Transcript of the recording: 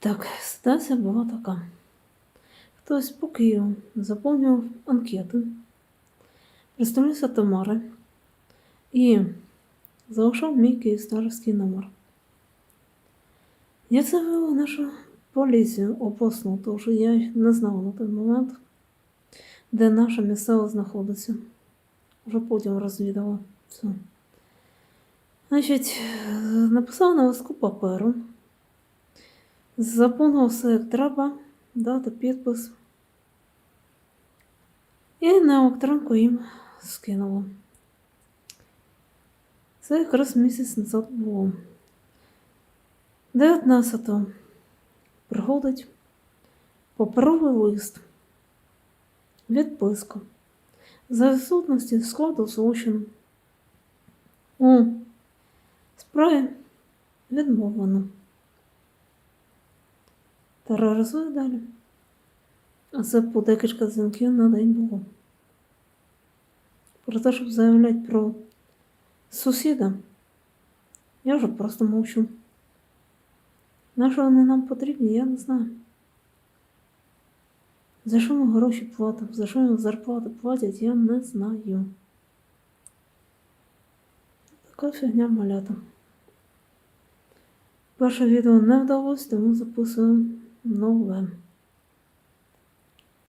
Так, ситуація була така. Хтось по Києву заповнив анкету, представився Тамара і залишав мій київстарський номер. Я це вела нашу поліцію обласну, тому що я не знала на той момент, де наша місцева знаходиться. Вже потім розвідала все. Значить, написала на листку паперу, заповнила все як треба, дата, підпис. І на електронку їм скинула. Це якраз місяць назад було. 19-го приходить паперовий лист, відписка за відсутності складу злочину. У справі відмовлено. Тероризує далі. А це по декілька дзвінків на день було. Про те, щоб заявляти про сусіда, я вже просто мовчу. На що вони нам потрібні, я не знаю. За що ми гроші платимо, за що їм зарплати платять, я не знаю. Така фігня малята. Перше відео не вдалося, тому записую нове.